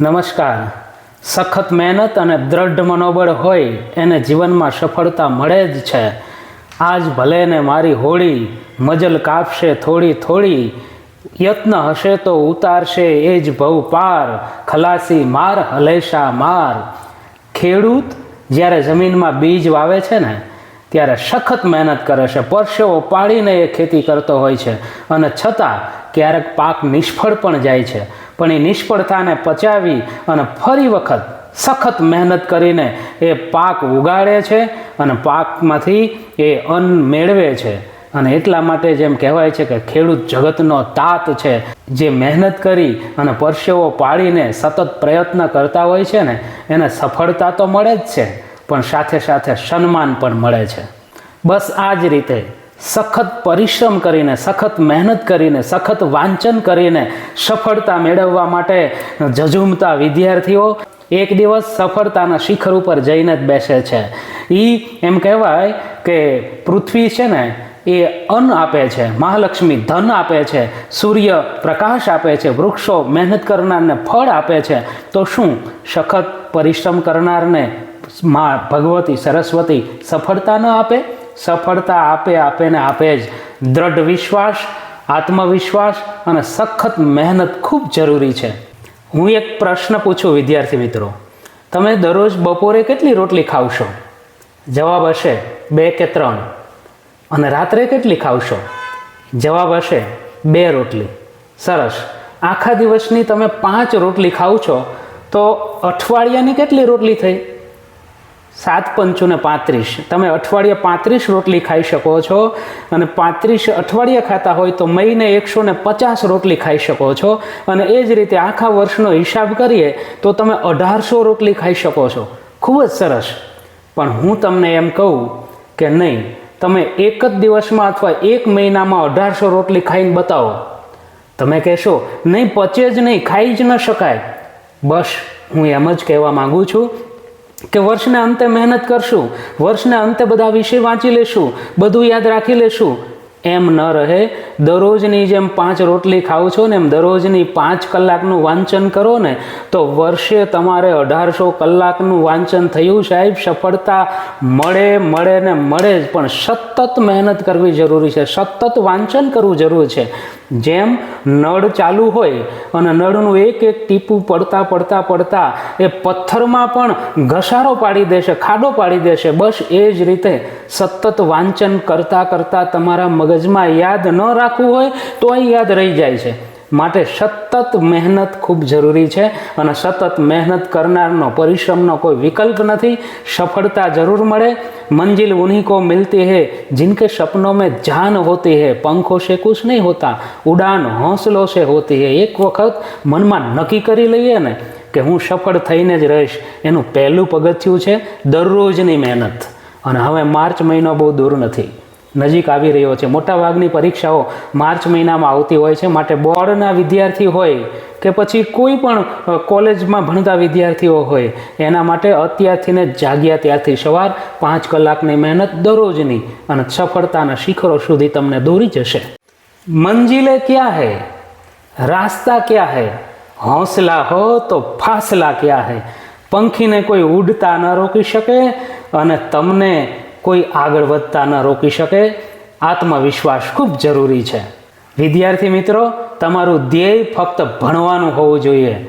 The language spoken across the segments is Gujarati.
નમસ્કાર. સખત મહેનત અને દ્રઢ મનોબળ હોય એને જીવનમાં સફળતા મળે જ છે. આજ ભલે ને મારી હોળી મજલ કાપશે થોડી થોડી, યત્ન હશે તો ઉતારશે એ જ ભવ પાર, ખલાસી માર, હલેશા માર. ખેડૂત જ્યારે જમીનમાં બીજ વાવે છે ને, ત્યારે સખત મહેનત કરે છે. પરસેવો પાડીને એ ખેતી કરતો હોય છે અને છતાં ક્યારેક પાક નિષ્ફળ પણ જાય છે. પણ એ નિષ્ફળતાને પચાવી અને ફરી વખત સખત મહેનત કરીને એ પાક ઉગાડે છે અને પાકમાંથી એ અન્ન મેળવે છે. અને એટલા માટે જેમ કહેવાય છે કે ખેડૂત જગતનો તાત છે. જે મહેનત કરી અને પરસેવો પાડીને સતત પ્રયત્ન કરતા હોય છે ને, એને સફળતા તો મળે જ છે, પણ સાથે સાથે સન્માન પણ મળે છે. બસ આ જ રીતે સખત પરિશ્રમ કરીને, સખત મહેનત કરીને, સખત વાંચન કરીને સફળતા મેળવવા માટે ઝઝૂમતા વિદ્યાર્થીઓ એક દિવસ સફળતાના શિખર ઉપર જઈને જ બેસે છે. એ એમ કહેવાય કે પૃથ્વી છે ને, એ અન્ન આપે છે, મહાલક્ષ્મી ધન આપે છે, સૂર્ય પ્રકાશ આપે છે, વૃક્ષો મહેનત કરનારને ફળ આપે છે. તો શું? સખત પરિશ્રમ કરનારને મા ભગવતી સરસ્વતી સફળતા ન આપે? સફળતા આપે આપે ને આપે જ. દ્રઢ વિશ્વાસ, આત્મવિશ્વાસ અને સખત મહેનત ખૂબ જરૂરી છે. હું એક પ્રશ્ન પૂછું, વિદ્યાર્થી મિત્રો. તમે દરરોજ બપોરે કેટલી રોટલી ખાવશો? જવાબ હશે બે કે ત્રણ. અને રાત્રે કેટલી ખાવશો? જવાબ હશે બે રોટલી. સરસ. આખા દિવસની તમે પાંચ રોટલી ખાવ છો, તો અઠવાડિયાની કેટલી રોટલી થઈ? સાત પંચુને પાંત્રીસ. તમે અઠવાડિયે પાંત્રીસ રોટલી ખાઈ શકો છો અને પાંત્રીસ અઠવાડિયે ખાતા હોય તો મહિને એકસો ને પચાસ રોટલી ખાઈ શકો છો. અને એ જ રીતે આખા વર્ષનો હિસાબ કરીએ તો તમે અઢારસો રોટલી ખાઈ શકો છો. ખૂબ જ સરસ. પણ હું તમને એમ કહું કે નહીં, તમે એક જ દિવસમાં અથવા એક મહિનામાં અઢારસો રોટલી ખાઈને બતાવો. તમે કહેશો, નહીં, પચે જ નહીં, ખાઈ જ ન શકાય. બસ, હું એમ જ કહેવા માગું છું. કે વર્ષને અંતે મહેનત કરશું, વર્ષને અંતે બધા વિષય વાંચી લેશું, બધું યાદ રાખી લેશું. એમ ન રહે. દરરોજની જેમ પાંચ રોટલી ખાઓ છો ને એમ દરરોજની પાંચ કલાકનું વાંચન કરો ને, તો વર્ષે તમારે અઢારસો કલાકનું વાંચન થયું સાહેબ, સફળતા મળે મળે ને મળે જ. પણ સતત મહેનત કરવી જરૂરી છે. સતત વાંચન કરવું જરૂરી છે. જેમ નળ ચાલુ હોય અને નળનું એક એક ટીપું પડતા પડતા પડતા એ પથ્થરમાં પણ ઘસારો પાડી દેશે, ખાડો પાડી દેશે. બસ એ જ રીતે સતત વાંચન કરતાં કરતાં તમારા મગજમાં યાદ ન રાખવું હોય તોય યાદ રહી જાય છે. માટે સતત મહેનત ખૂબ જરૂરી છે અને સતત મહેનત કરનારનો, પરિશ્રમનો કોઈ વિકલ્પ નથી. સફળતા જરૂર મળે. મંજિલ ઉન્हीं કો મિલતી હે. जिनके सपनों में જાન હોતી है પંખો છે કુશ નહીં હોતા. ઉડાન હોંસલો સે હોતી હે. એક વખત મનમાં નક્કી કરી લઈએ ને કે હું સફળ થઈને જ રહીશ. એનું પહેલું પગથિયું છે દરરોજની મહેનત. અને હવે માર્ચ મહિનો બહુ દૂર નથી. નજીક આવી રહ્યો છે. મોટાભાગની પરીક્ષાઓ માર્ચ મહિનામાં આવતી હોય છે. માટે બોર્ડના વિદ્યાર્થી હોય કે પછી કોઈ પણ કોલેજમાં ભણતા વિદ્યાર્થીઓ હોય, એના માટે અત્યારથીને જાગ્યા ત્યારથી સવાર પાંચ કલાકની મહેનત દરરોજની અને સફળતાના શિખરો સુધી તમને દોરી જશે. મંજિલે ક્યાં હૈ? રાસ્તા ક્યાં હૈ? હૌસલા હો તો ફાસલા ક્યાં હૈ? પંખીને કોઈ ઉડતા ન રોકી શકે અને તમને કોઈ આગળ વધતા ન રોકી શકે. આત્મવિશ્વાસ ખૂબ જરૂરી છે. વિદ્યાર્થી મિત્રો, તમારું ધ્યેય ફક્ત ભણવાનું હોવું જોઈએ.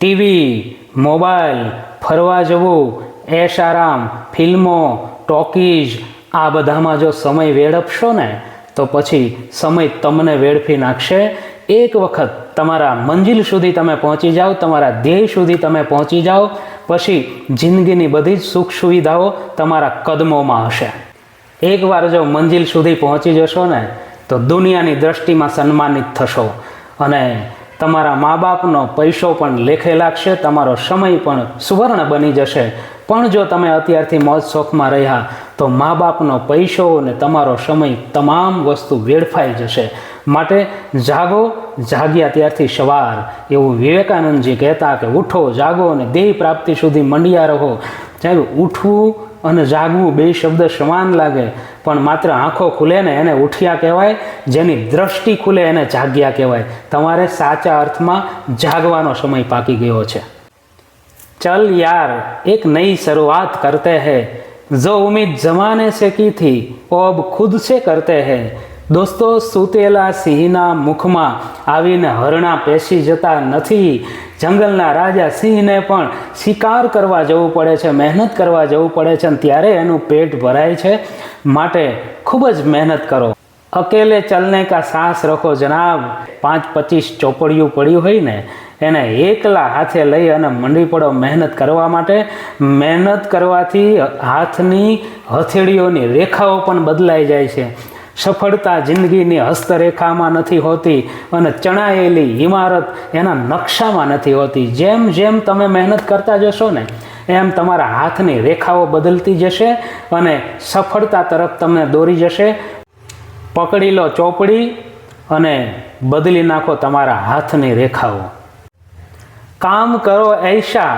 ટીવી મોબાઈલ, ફરવા જવું એશ આરામ ફિલ્મો, ટોકીઝ, આ બધામાં જો સમય વેડપશો ને, તો પછી સમય તમને વેડફી નાખશે. એક વખત તમારા મંજિલ સુધી તમે પહોંચી જાઓ, તમારા ધ્યેય સુધી તમે પહોંચી જાઓ, પછી જિંદગીની બધી જ સુખ સુવિધાઓ તમારા કદમોમાં હશે. એકવાર જો મંજિલ સુધી પહોંચી જશો ને, તો દુનિયાની દ્રષ્ટિમાં સન્માનિત થશો અને તમારા મા બાપનો પૈસો પણ લેખે લાગશે, તમારો સમય પણ સુવર્ણ બની જશે. પણ જો તમે અત્યારથી મોજ શોખમાં રહ્યા, તો મા બાપનો પૈસો અને તમારો સમય તમામ વસ્તુ વેડફાઈ જશે. માટે જાગો, જાગ્યા ત્યારથી સવાર. એવું વિવેકાનંદજી કહેતા કે ઉઠો, જાગો અને દેહ પ્રાપ્તિ સુધી મંડિયા રહો. ત્યારે ઉઠવું અને જાગવું બે શબ્દ સમાન લાગે, પણ માત્ર આંખો ખુલે ને એને ઉઠ્યા કહેવાય, જેની દ્રષ્ટિ ખુલે એને જાગ્યા કહેવાય. તમારે સાચા અર્થમાં જાગવાનો સમય પાકી ગયો છે. ચલ યાર, એક નઈ શરૂઆત કરતે હૈ. જો ઉમીદ જમાને સે કી થી ઓ ખુદ સે કરતે હૈ. દોસ્તો, સૂતેલા સિંહના મુખમાં આવીને હરણા પેશી જતા નથી. જંગલના રાજા સિંહને પણ શિકાર કરવા જવું પડે છે, મહેનત કરવા જવું પડે છે અને ત્યારે એનું પેટ ભરાય છે. માટે ખૂબ જ મહેનત કરો. અકેલે ચલને કા સાસ રખો જનાબ. પાંચ પચીસ ચોપડિયું પડ્યું હોય ને, એને એકલા હાથે લઈ અને મંડી પડો મહેનત કરવા માટે. મહેનત કરવાથી હાથની હથેળીઓની રેખાઓ પણ બદલાઈ જાય છે. સફળતા જિંદગીની હસ્તરેખામાં નથી હોતી અને ચણાયેલી ઇમારત એના નકશામાં નથી હોતી. જેમ જેમ તમે મહેનત કરતા જશો ને, એમ તમારા હાથની રેખાઓ બદલતી જશે અને સફળતા તરફ તમને દોરી જશે. પકડી લો ચોપડી અને બદલી નાખો તમારા હાથની રેખાઓ. કામ કરો એશા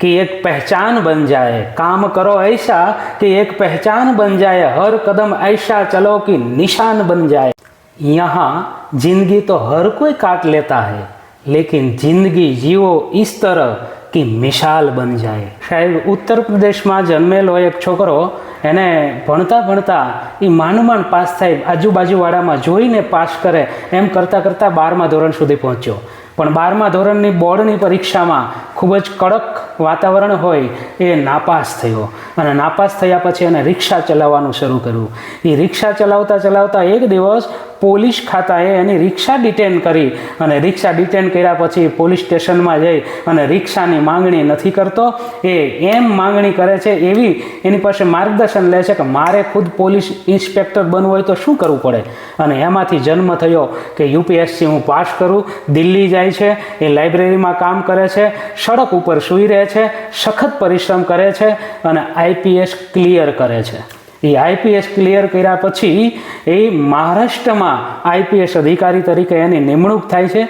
कि एक पहचान बन जाए काम करो ऐसा कि एक पहचान बन जाए हर कदम ऐसा चलो कि निशान बन जाए यहाँ जिंदगी तो हर कोई काट लेता है लेकिन जिंदगी જીવો इस तरह કે મિશાલ બન જાય. સાહેબ, ઉત્તર પ્રદેશમાં જન્મેલો એક છોકરો, એને ભણતા ભણતા એ માનમાન પાસ થાય આજુબાજુવાળામાં જોઈને પાસ કરે, એમ કરતાં કરતાં બારમા ધોરણ સુધી પહોંચ્યો. પણ બારમા ધોરણની બોર્ડની પરીક્ષામાં ખૂબ જ કડક વાતાવરણ હોય એ નાપાસ થયો. અને નાપાસ થયા પછી એને રિક્ષા ચલાવવાનું શરૂ કર્યું. એ રિક્ષા ચલાવતા ચલાવતા એક દિવસ પોલીસ ખાતાએ એની રિક્ષા ડિટેન કરી અને રિક્ષા ડિટેન કર્યા પછી પોલીસ સ્ટેશનમાં જઈ અને રિક્ષાની માંગણી નથી કરતો. એ એમ માંગણી કરે છે એવી એની પાસે માર્ગદર્શન લે છે કે મારે ખુદ પોલીસ ઇન્સ્પેક્ટર બનવું હોય તો શું કરવું પડે? અને એમાંથી જન્મ થયો કે યુપીએસસી હું પાસ કરું, દિલ્હી જાય છે, એ લાઇબ્રેરીમાં કામ કરે છે, સડક ઉપર સૂઈ રહે છે, સખત પરિશ્રમ કરે છે અને આઈપીએસ ક્લિયર કરે છે. એ આઈપીએસ ક્લિયર કર્યા પછી એ મહારાષ્ટ્રમાં આઈપીએસ અધિકારી તરીકે એની નિમણૂક થાય છે.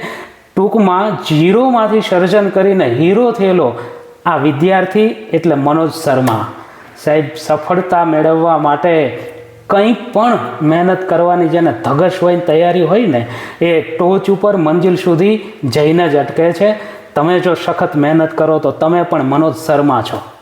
ટૂંકમાં જીરોમાંથી સર્જન કરીને હીરો થયેલો આ વિદ્યાર્થી એટલે મનોજ શર્મા. સાહેબ, સફળતા મેળવવા માટે કંઈ પણ મહેનત કરવાની જેને ધગશ હોય તૈયારી હોય ને, એ ટોચ ઉપર મંજિલ સુધી જઈને જ અટકે છે. તમે જો સખત મહેનત કરો તો તમે પણ મનોજ શર્મા છો.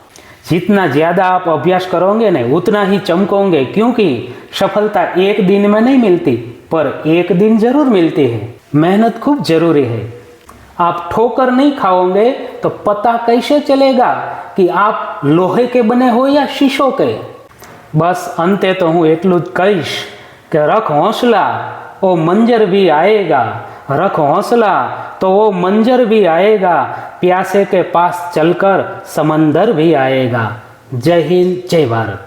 जितना ज़्यादा आप अभ्यास करोगे ना, उतना ही चमकोगे, क्योंकि सफलता एक दिन में नहीं मिलती, पर एक दिन ज़रूर मिलती है। मेहनत खूब ज़रूरी है। आप ठोकर नहीं खाओगे तो पता कैसे चलेगा कि आप लोहे के बने हो या शीशो के? बस अंत तो हूँ એટલું कहीश કહીશ रख हौसला वो मंजर भी आएगा। रख हौसला तो वो मंजर भी आएगा। प्यासे के पास चलकर समंदर भी आएगा जय हिंद जय भारत